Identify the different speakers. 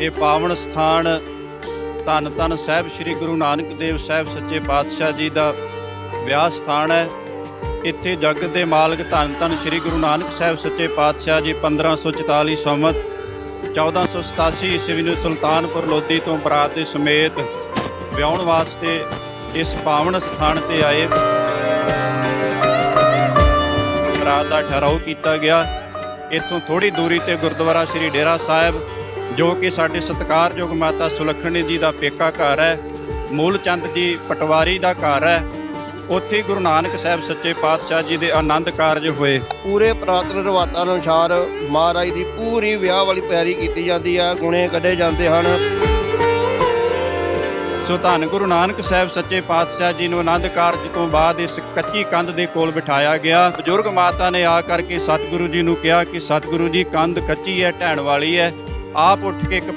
Speaker 1: ਇਹ ਪਾਵਨ ਸਥਾਨ ਧੰਨ ਧੰਨ ਸਾਹਿਬ ਸ੍ਰੀ ਗੁਰੂ ਨਾਨਕ ਦੇਵ ਸਾਹਿਬ ਸੱਚੇ ਪਾਤਸ਼ਾਹ ਜੀ ਦਾ ਵਿਆਹ ਸਥਾਨ ਹੈ। ਇੱਥੇ ਜਗਤ ਦੇ ਮਾਲਕ ਧੰਨ ਧੰਨ ਸ੍ਰੀ ਗੁਰੂ ਨਾਨਕ ਸਾਹਿਬ ਸੱਚੇ ਪਾਤਸ਼ਾਹ ਜੀ 1544 ਸੰਮਤ 1487 ਈਸਵੀ ਨੂੰ ਸੁਲਤਾਨਪੁਰ ਲੋਧੀ ਤੋਂ ਬਰਾਤ ਦੇ ਸਮੇਤ ਵਿਆਹਣ ਵਾਸਤੇ ਇਸ ਪਾਵਨ ਸਥਾਨ ਤੇ ਆਏ। ਬਰਾਤ ਦਾ ਠਹਿਰਾਓ ਕੀਤਾ ਗਿਆ। ਇੱਥੋਂ ਥੋੜੀ ਦੂਰੀ ਤੇ ਗੁਰਦੁਆਰਾ ਸ੍ਰੀ ਡੇਰਾ ਸਾਹਿਬ ਜੋ ਕਿ ਸਾਡੇ ਸਤਿਕਾਰਯੋਗ ਮਾਤਾ ਸੁਲੱਖਣੀ ਜੀ ਦਾ ਪੇਕਾ ਘਰ ਹੈ ਮੂਲ ਚੰਦ ਜੀ ਪਟਵਾਰੀ ਦਾ ਘਰ ਹੈ ਉੱਥੇ ਗੁਰੂ ਨਾਨਕ ਸਾਹਿਬ ਸੱਚੇ ਪਾਤਸ਼ਾਹ ਜੀ ਦੇ ਆਨੰਦ ਕਾਰਜ ਹੋਏ।
Speaker 2: ਪੂਰੇ ਪ੍ਰਾਤਨ ਰਵਾਤਾਂ ਅਨੁਸਾਰ ਮਹਾਰਾਜ ਦੀ ਪੂਰੀ ਵਿਆਹ ਵਾਲੀ ਤਿਆਰੀ ਕੀਤੀ ਜਾਂਦੀ ਆ ਗੁਣੇ ਕੱਢੇ ਜਾਂਦੇ ਹਨ।
Speaker 1: ਸੋ ਧੰਨ ਗੁਰੂ ਨਾਨਕ ਸਾਹਿਬ ਸੱਚੇ ਪਾਤਸ਼ਾਹ ਜੀ ਨੂੰ ਆਨੰਦ ਕਾਰਜ ਤੋਂ ਬਾਅਦ ਇਸ ਕੱਚੀ ਕੰਧ ਦੇ ਕੋਲ ਬਿਠਾਇਆ ਗਿਆ। ਬਜ਼ੁਰਗ ਮਾਤਾ ਨੇ ਆ ਕਰਕੇ ਸਤਿਗੁਰੂ ਜੀ ਨੂੰ ਕਿਹਾ ਕਿ ਸਤਿਗੁਰੂ ਜੀ ਕੰਧ ਕੱਚੀ ਹੈ ਢਹਿਣ ਵਾਲੀ ਹੈ। ਆਪ ਉੱਠ ਕੇ ਇੱਕ